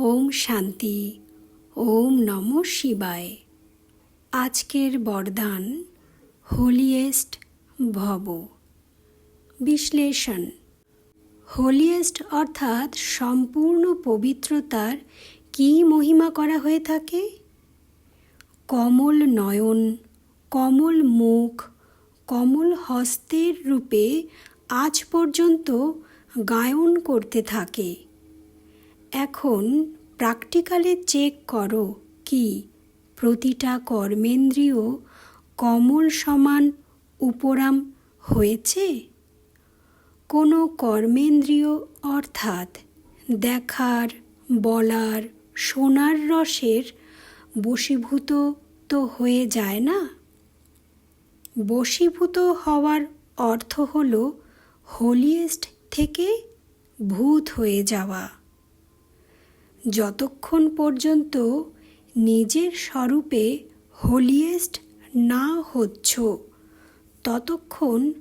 ওম শান্তি, ওম নম শিবায়। আজকের বরদান হোলিয়েস্ট ভব। বিশ্লেষণ। হোলিয়েস্ট অর্থাৎ সম্পূর্ণ পবিত্রতার কি মহিমা করা হয়ে থাকে? কমল নয়ন, কমল মুখ, কমল হস্তের রূপে আজ পর্যন্ত গায়ন করতে থাকে। এখন প্র্যাকটিক্যালে চেক করো কি প্রতিটা কর্মেন্দ্রীয় কমল সমান উপরাম হয়েছে? কোনো কর্মেন্দ্রীয় অর্থাৎ দেখার, বলার সোনার রসের বশীভূত তো হয়ে যায় না? বশীভূত হওয়ার অর্থ হল হোলিয়েস্ট থেকে ভূত হয়ে যাওয়া। যতক্ষণ পর্যন্ত নিজের স্বরূপে হোলিয়েস্ট না হচ্ছ, ততক্ষণ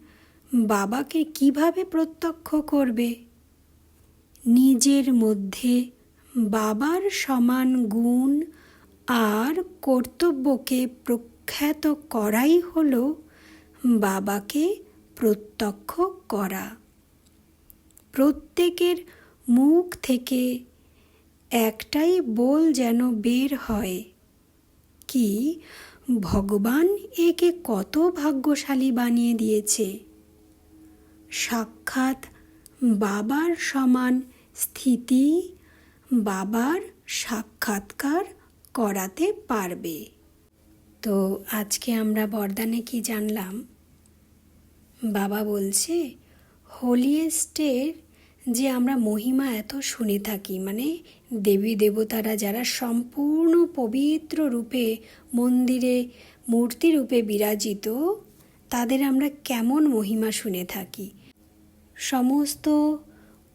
বাবাকে কীভাবে প্রত্যক্ষ করবে? নিজের মধ্যে বাবার সমান গুণ আর কর্তব্যকে প্রখ্যাত করাই হল বাবাকে প্রত্যক্ষ করা। প্রত্যেকের মুখ থেকে একটাই বল যেন বের হয়। কি? ভগবান একে কত ভাগ্যশালী বানিয়ে দিয়েছে। সাক্ষাৎ বাবার সমান স্থিতি, বাবার সাক্ষাৎকার করাতে পারবে। তো আজকে আমরা বরদানে কি জানলাম? বাবা বলছে হোলিয়েস্টের যে আমরা মহিমা এত শুনে থাকি মানে দেবী দেবতারা যারা সম্পূর্ণ পবিত্র রূপে, মন্দিরে, মূর্তি রূপে বিরাজিত, তাদের আমরা কেমন মহিমা শুনে থাকি? সমস্ত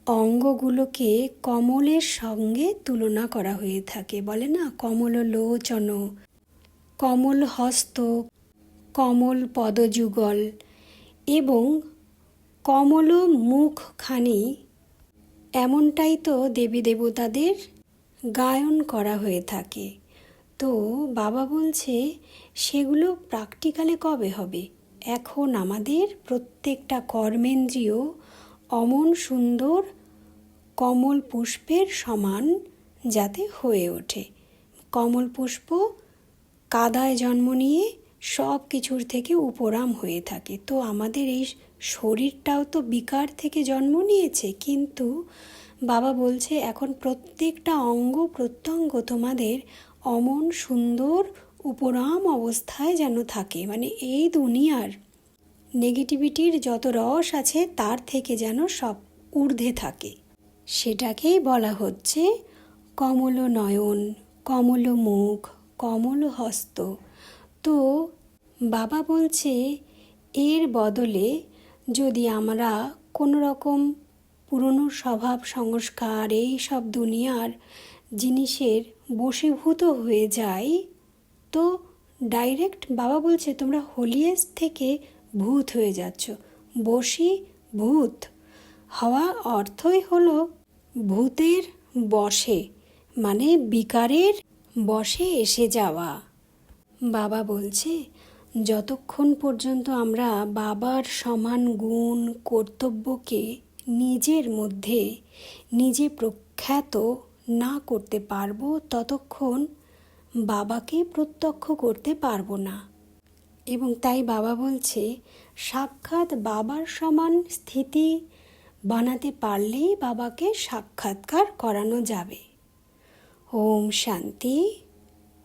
অঙ্গগুলোকে কমলের সঙ্গে তুলনা করা হয়ে থাকে। বলে না? কমল লোচন কমল হস্ত কমল পদযুগল এবং কমল মুখখানি এমনটাই তো দেবী দেবতাদের গায়ন করা হয়ে থাকে। তো বাবা বলছে, সেগুলো প্র্যাকটিক্যালে কবে হবে? এখন আমাদের প্রত্যেকটা কর্মেন্দ্রীয় অমন সুন্দর কমল পুষ্পের সমান যাতে হয়ে ওঠে। কমল পুষ্প কাদায় জন্ম নিয়ে সব কিছুর থেকে উপরাম হয়ে থাকে। তো আমাদের এই শরীরটাও তো বিকার থেকে জন্ম নিয়েছে, কিন্তু বাবা বলছে এখন প্রত্যেকটা অঙ্গ প্রত্যঙ্গ তোমাদের অমন সুন্দর উপরাম অবস্থায় যেন থাকে। মানে এই দুনিয়ার নেগেটিভিটির যত রস আছে তার থেকে যেন সব ঊর্ধ্বে থাকে। সেটাকেই বলা হচ্ছে কমল নয়ন কমল মুখ কমল হস্ত তো বাবা বলছে, এর বদলে যদি আমরা কোনো রকম পুরনো স্বভাব, সংস্কার, এই সব দুনিয়ার জিনিসের বশীভূত হয়ে যাই, তো ডাইরেক্ট বাবা বলছে, তোমরা হোলিয়েস্ট থেকে ভূত হয়ে যাচ্ছ। বশী ভূত হওয়া অর্থই হলো ভূতের বশে মানে বিকারের বশে এসে যাওয়া। বাবা বলছে, যতক্ষণ পর্যন্ত আমরা বাবার সমান গুণ কর্তব্যকে নিজের মধ্যে নিজে প্রখ্যাত না করতে পারব, ততক্ষণ বাবাকে প্রত্যক্ষ করতে পারব না। এবং তাই বাবা বলছে, সাক্ষাৎ বাবার সমান স্থিতি বানাতে পারলেই বাবাকে সাক্ষাৎকার করানো যাবে। ওম শান্তি।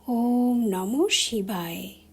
ওম নম শিবায়।